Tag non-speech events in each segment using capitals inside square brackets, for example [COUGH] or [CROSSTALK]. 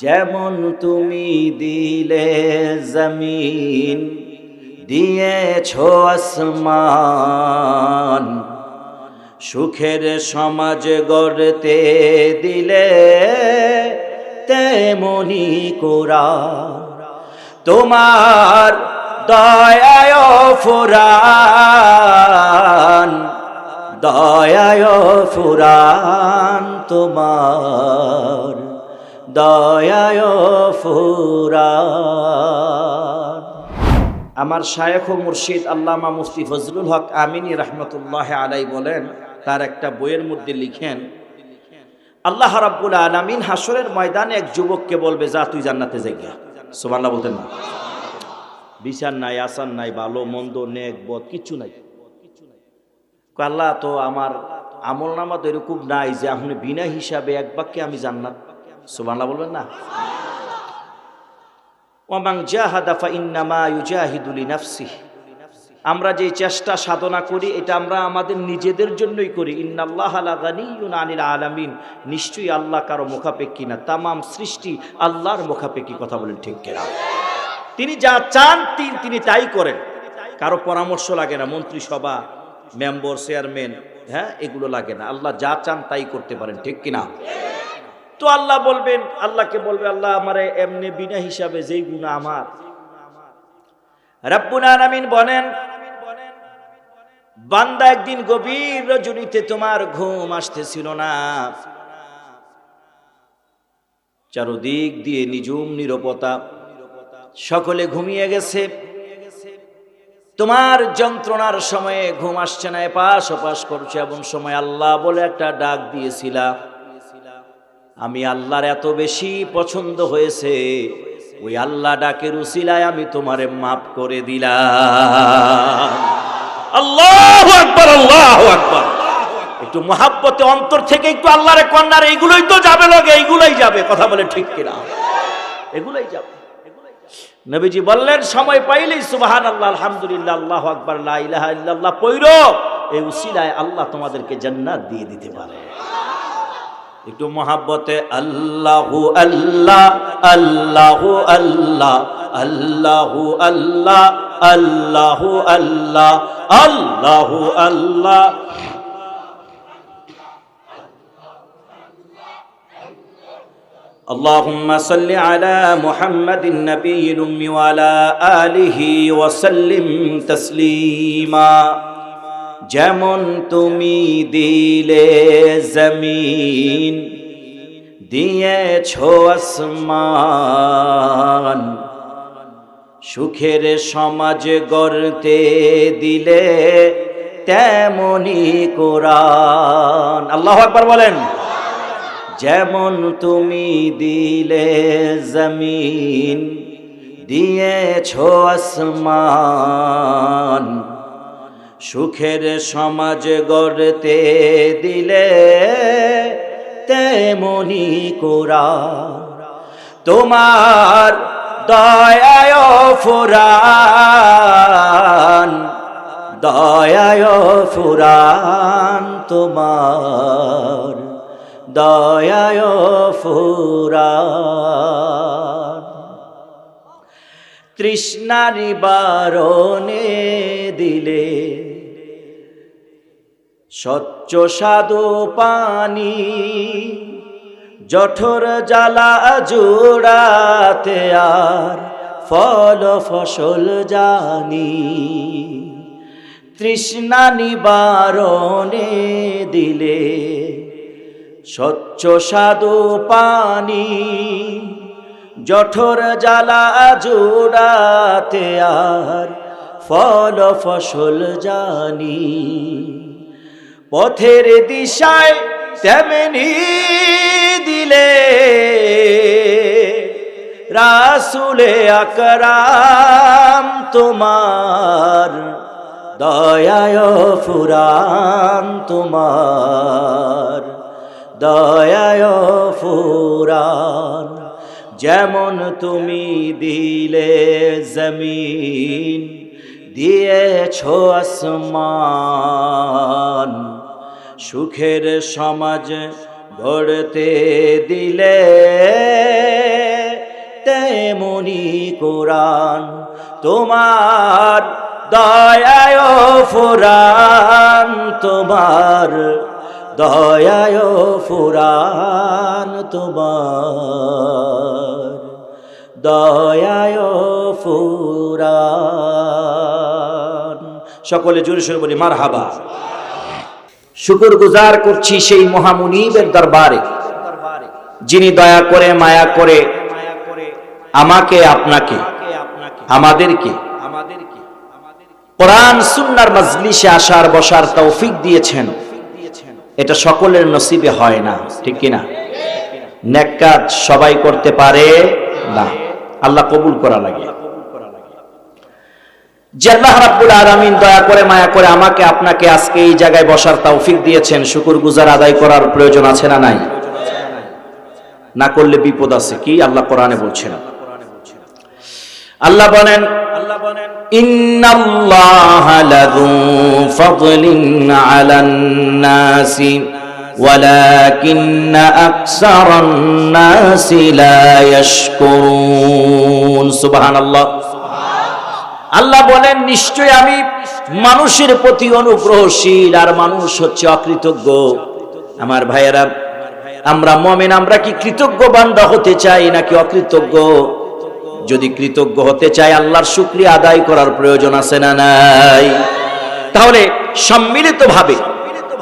যেমন তুমি দিলে জমিন, দিয়েছ আসমান। সুখের সমাজ গড়তে দিলে তেমনি কোরা। তোমার দয়ায় ফুরান দয়ায় ফুরান তোমার। দয়ায় ফুরান। আমার শায়েখ ও মুর্শিদ আল্লামা মুফতি ফজলুল হক আমিনী রহমতুল্লাহ আলাই বলেন, তার একটা বইয়ের মধ্যে লিখেন, আল্লাহ রাব্বুল আলামিন হাসরের ময়দানে এক যুবককে বলবে, যা, তুই জান্নাতে গিয়া সুবহানাল্লাহ বলতেন না। বিচার নাই, আসান নাই, ভালো, মন্দ, নেক, বদ কিচ্ছু নাই। আল্লাহ, তো আমার আমল নামা তো এরকম নাই যে আপনি বিনা হিসাবে এক বাক্যে আমি জান্নাত সুবহানাল্লাহ বলবেন না? ওয়ামাং জাহাদা ফা ইন্নামা ইউজাহিদু লিনাফসিহি। আমরা যে চেষ্টা সাধনা করি, এটা আমরা আমাদের নিজেদের জন্যই করি। ইন্নাল্লাহ আনিল আলামিন। নিশ্চয়ই আল্লাহ কারও মুখাপেক্ষী না। তামাম সৃষ্টি আল্লাহর মুখাপেক্ষী কথা বলেন ঠিক কেনা? তিনি যা চান তিনি তিনি তাই করেন। কারও পরামর্শ লাগে না। মন্ত্রিসভা মেম্বর, চেয়ারম্যান হ্যাঁ এগুলো লাগে না। আল্লাহ যা চান তাই করতে পারেন, ঠিক কিনা? তো আল্লাহ বলবেন, আল্লাহকে বলবে, আল্লাহ আমারে এমনি বিনা হিসাবে যেই গুণা আমার। রাব্বুল আলামিন বলেন, বান্দা একদিন গভীর রজনীতে তোমার ঘুম আসতেছিল না। চারদিক দিয়ে নিজুম নিরবতা, সকলে ঘুমিয়ে গেছে। তোমার যন্ত্রণার সময়ে ঘুম আসছে না, এপাশ ওপাশ করছে, এমন সময় আল্লাহ বলে একটা ডাক দিয়েছিলা আমি আল্লাহর এত বেশি পছন্দ হয়েছে, ওই আল্লাহ ডাকের উসিলায় আমি তোমারে মাফ করে দিলাম। আল্লাহ আকবার আল্লাহ আকবার। একটু মহাব্বতে অন্তর থেকে একটু আল্লাহরে কন্যার, এইগুলোই তো যাবে লগে, এইগুলোই যাবে, কথা বলে ঠিক কিনা? এগুলোই যাবে। নবীজি বললেন, সময় পাইলেই সুবাহান আল্লাহ আলহামদুলিল্লাহ, আল্লাহ আকবার ইলাহা ইল্লাল্লাহ এই উসিলায় আল্লাহ তোমাদেরকে জান্নাত দিয়ে দিতে পারে। একটু মহাব্বতে আল্লাহু আল্লাহ আল্লাহু আল্লাহ আল্লাহু আল্লাহ আল্লাহু আল্লাহ আল্লাহু আল্লাহ اللهم صل على محمد النبي الأمي وعلى آله وسلم تسليما যেমন তুমি দিলে জমিন, দিয়েছ আসমান। সুখের সমাজ গড়তে দিলে তেমনি কোরআন। আল্লাহ একবার বলেন, যেমন তুমি দিলে জমিন, দিয়েছ আসমান। সুখের সমাজ গড়তে দিলে তেমনি কোরা তোমার দয়ায় ফুরান দয়ায় ফুরান তোমার, দয়ায় ফুরান। তৃষ্ণারি বারণে দিলে স্বচ্ছ সাধু পানি, জঠর জ্বালা জোড়াতে আর ফল ফসল জানি। তৃষ্ণা নিবারণে দিলে স্বচ্ছ সাধু পানি, জঠর জ্বালা জোড়াতে আর ফল ফসল জানি। পথের দিশায় তেমনি দিলে রাসুলে আকরাম তোমার, দয়ায় ফুরান তোমার, দয়ায় ফুরান। যেমন তুমি দিলে জমিন, দিয়েছ আসমান। সুখের সমাজ গড়তে দিলে তেমনি কোরআন তোমার দয়ায় ফুরান, তোমার দয়ায় ফুরান, তোমার দয়ায় ফুরান। সকলে জোরে সোরে বলি মার হাবা শুকুর গুজার করছি সেই মহামুনিবের দরবারে। যিনি দয়া করে, মায়া করে আমাকে, আপনাকে, আমাদেরকে কোরআন, সুন্নার মজলিসে আসার, বসার তৌফিক দিয়েছেন। এটা সকলের নসিবে হয় না, ঠিক কিনা? নেকাজ সবাই করতে পারে না। আল্লাহ কবুল করা লাগে। যে আল্লাহ রাব্বুল আলামিন দয়া করে মায়া করে আমাকে আপনাকে আজকে এই জায়গায় বসার তৌফিক দিয়েছেন শুকুর গুজার আদায় করার প্রয়োজন আছে না নাই না করলে বিপদ আছে কি আল্লাহ কোরআনে বলছেন আল্লাহ বলেন আল্লাহ বলেন ইন্নাল্লাহা লাযু ফাদলিন আলান নাসি ولكن أكثر الناس لا يشكرون سبحان الله আল্লাহ বলেন নিশ্চয় আমি মানুষের প্রতি অনুগ্রহশীল আর মানুষ হচ্ছে অকৃতজ্ঞ। আমার ভাইয়েরা, আমরা মমেন, আমরা কি কৃতজ্ঞ বান্দা হতে চাই নাকি অকৃতজ্ঞ? যদি কৃতজ্ঞ হতে চাই, আল্লাহর শুক্রিয়া আদায় করার প্রয়োজন আছে না নাই? তাহলে সম্মিলিতভাবে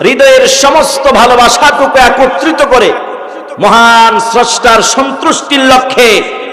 হৃদয়ের সমস্ত ভালোবাসাটুকু একত্রিত করে মহান স্রষ্টার সন্তুষ্টির লক্ষ্যে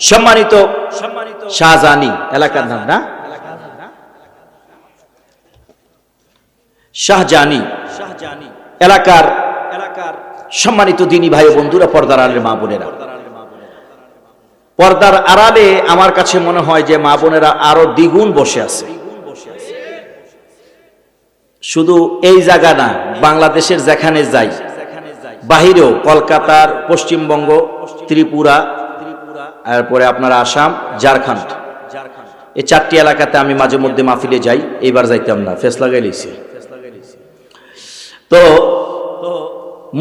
সম্মানিত শাহজানি এলাকার নাম না? শাহজানি শাহজানি এলাকার এলাকার সম্মানিত দিনী ভাই বন্ধুরা পর্দার আলের মা বোনেরা। পর্দার আড়ালে আমার কাছে মনে হয় যে মা বোনেরা আরও দ্বিগুণ বসে আছে। শুধু এই জায়গা না বাংলাদেশের যেখানে যাই বাহিরেও কলকাতার পশ্চিমবঙ্গ ত্রিপুরা তারপরে আপনার আসাম ঝাড়খণ্ড। এই চারটি এলাকাতে আমি মাঝে মধ্যে মাহফিলে যাই এইবার যাইতাম না ফেস লাগাই লইছে। তো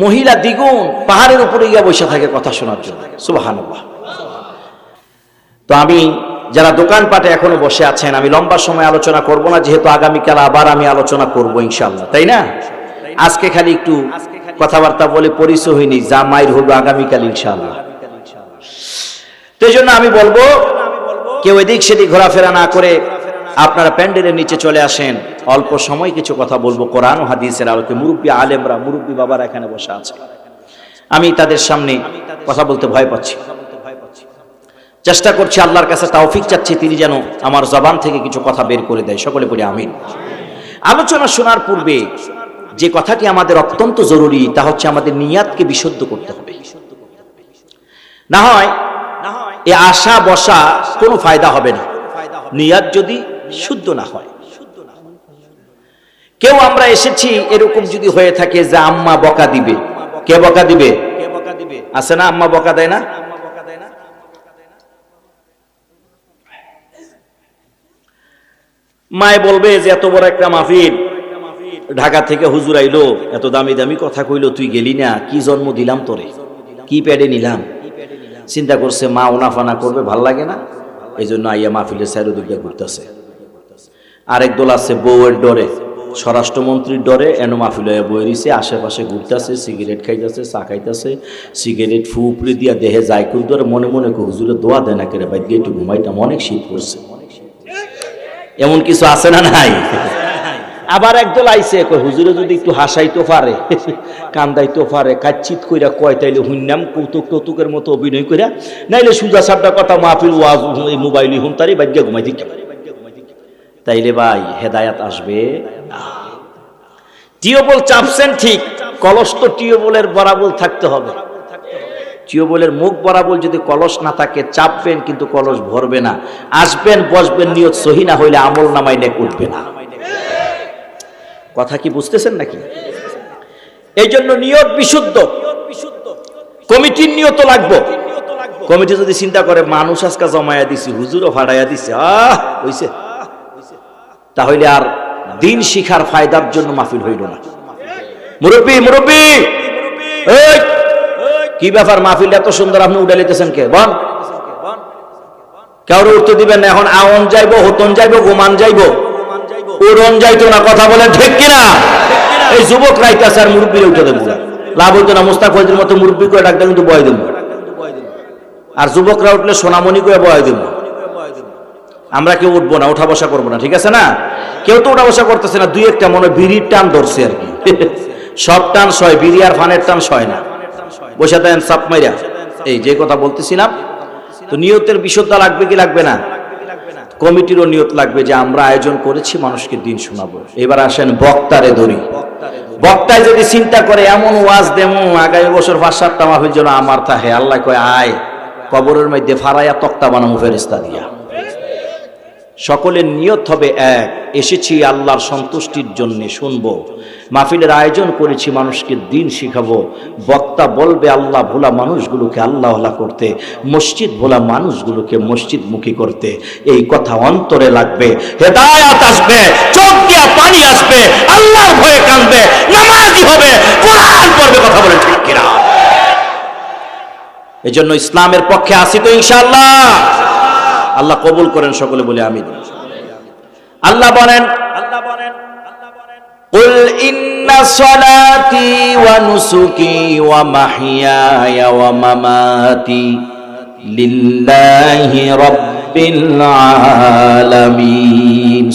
মহিলা দ্বিগুণ পাহাড়ের উপরে গিয়ে বসে থাকে কথা শোনার জন্য। সুবাহান্লাহ তো আমি যারা দোকানপাটে এখনও বসে আছেন আমি লম্বা সময় আলোচনা করব না যেহেতু আগামীকাল আবার আমি আলোচনা করব ইনশাল্লাহ তাই না? আজকে খালি একটু কথাবার্তা বলে পরিচয় হয়নি যা মায়ের হবে আগামীকাল ইনশাল্লাহ তো এই জন্য আমি বলব, কেউ এদিক সেদিক ঘোরাফেরা না করে আপনারা প্যান্ডেলের নিচে চলে আসেন। অল্প সময় কিছু কথা বলব। কোরআন হাদিসের আলোকে মুরব্বী আলেমরা, মুরব্বী বাবারা এখানে বসে আছে। আমি তাদের সামনে কথা বলতে ভয় পাচ্ছি। চেষ্টা করছি আল্লাহর কাছে তাওফিক চাচ্ছি, তিনি যেন আমার জবান থেকে কিছু কথা বের করে দেয়। সকলে পড়ে আমিন। আলোচনা শোনার পূর্বে যে কথাটি আমাদের অত্যন্ত জরুরি, তা হচ্ছে আমাদের নিয়াতকে বিশুদ্ধ করতে হবে। না হয় এ আশা বসা কোনো ফায়দা হবে না। নিয়াত যদি শুদ্ধ না হয়। কেউ আমরা এসেছি এরকম যদি হয়ে থাকে যে আম্মা বকা দিবে। কে বকা দিবে? আছে না আম্মা বকা দেয় না? মায় বলবে যে এত বড় একটা মাহফিল। ঢাকা থেকে হুজুর আইলো, এত দামি দামি কথা কইলো, তুই গেলি না, কি জন্ম দিলাম তোরে? কি প্যাডে নিলাম? চিন্তা করছে, মা ওনাফানা করবে, ভালো লাগে না? এই জন্য আইয়া মাহফিলের সাইড দিকে ঘুরতেছে আরেক দল আছে বউয়ের ডরে। স্বরাষ্ট্রমন্ত্রীর ডরে এন মাহফিল হয়ে রইছে, আশেপাশে ঘুরতেছে, সিগারেট খাইতেছে, চা খাইতেছে, সিগারেট ফু উপরে দিয়া দেহে যায় খুব ধরে মনে মনে হুজুরে, দোয়া দেয় না কেরে বাইক একটু ঘুমাইতাম। অনেক শীত পড়ছে। এমন কিছু আছে না নাই? আবার একদল আইসে কই হুজুরে যদি একটু হাসাইতে পারে, কান্দাইতে পারে, কাচ্চিত কইরা কয়, তাইলে হুন্নাম কৌতুক টৌতুকের মতো অভিনয় কইরা, নাইলে সুজা সাবটা কথা, মাহফিল ওয়াজ মোবাইল হুন তারি বাজ্যা ঘুমাই দিকে তাইলে ভাই, হেদায়াত আসবে? টিওবল চাপছেন ঠিক কলস তো টিওবলের বরাবর থাকতে হবে। টিউবওয়েলের মুখ বরাবর যদি কলস না থাকে, চাপবেন, কিন্তু কলস ভরবে না। আসবেন, বসবেন, নিয়ত সহি না হইলে আমল নামাই নেক উঠবে না। কথা কি বুঝতেছেন নাকি? এই জন্য নিয়ত বিশুদ্ধ। কমিটির নিয়ত লাগবে। কমিটি যদি চিন্তা করে, মানুষ আজকে জমায়া দিছি, হুজুরও ফাড়াইয়া দিছে, আহ, হইছে। তাহলে আর দিন শিখার ফায়দার জন্য মাহফিল হইল না। মুরব্বী মুরব্বী! কি ব্যাপার মাহফিল এত সুন্দর? আপনি উঠে লিতেছেন কে? বল কাউরে উঠতে দিবেন এখন আওন যাইব, হতন যাইবো, গোমান যাইবো। উড়ন যাইতো না, কথা বলেন ঠিক কিনা? এই যুবক রাইতাছে আর মুরব্বী উঠে দেবো লাভ হইতো না মতো মুরব্বী করে ডাকতে কিন্তু বয় দেবো। আর যুবকরা উঠলে সোনামণি করে বয় দেবো। আমরা কেউ উঠবো না উঠা বসা করব না, ঠিক আছে না? কেউ তো উঠা বসা করতেছে না, দুই একটা মনে বিড়ির টান ধরছে আর কি। [LAUGHS] সব টান সয় বিড়ি আর ফানের টান সয় না। বসে দেন সাপ মাইরা। এই যে কথা বলতেছিলাম, তো নিয়তের বিশুদ্ধতা লাগবে কি লাগবে না? কমিটিরও নিয়ত লাগবে যে আমরা আয়োজন করেছি, মানুষকে দিন শোনাবো। এবার আসেন বক্তারে ধরি বক্তায় যদি চিন্তা করে, এমন ওয়াজ দেমো আগামী বছর পাঁচ সাতটা যেন আমার থাহে আল্লাহ কয়, আয়, কবরের মধ্যে ফারাইয়া তক্তা বানামো ফেরিস্তা দিয়া। সকলের নিয়ত হবে এক। এসেছি আল্লাহর সন্তুষ্টির জন্য শুনব। মাহফিলের আয়োজন করেছি মানুষকে দিন শিখাবো। বক্তা বলবে আল্লাহ ভোলা মানুষগুলোকে আল্লাহ করতে, মসজিদ ভোলা মানুষগুলোকে মসজিদ মুখী করতে। এই কথা অন্তরে লাগবে। হেদায়াত আসবে, চোখ দিয়া পানি আসবে, আল্লাহর ভয়ে কাঁদবে, নামাজি হবে, কোরআন পড়বে কথা বলে ঠিক কিনা? এজন্য ইসলামের পক্ষে আসি তো ইনশাআল্লাহ। আল্লাহ কবুল করেন সকলে বলে আমি আল্লাহ বলেন আল্লাহ বলেন قل إن صلاتي ونسكي ومحياي ومماتي لله رب العالمين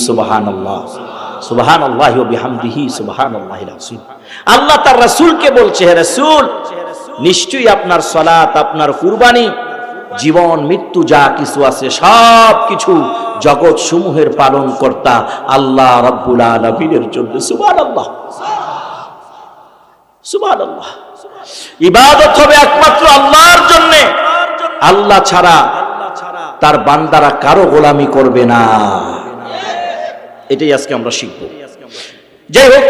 سبحان الله সুবহান আল্লাহ বিহামদিহি সুবহান আল্লাহ আল্লাহ তার রাসূলকে বলছে হে রাসূল নিশ্চয়ই আপনার সালাত আপনার কুরবানি জীবন, মৃত্যু যা কিছু আছে, সব কিছু জগৎ সমূহের পালন কর্তা আল্লাহ রব্বুল আলমিনের জন্য। সুবান আল্লাহ সুবান আল্লাহ ইবাদত হবে একমাত্র আল্লাহর জন্য। আল্লাহ ছাড়া তার বান্দারা কারও গোলামি করবে না। এটাই আজকে আমরা শিখব। যাই হোক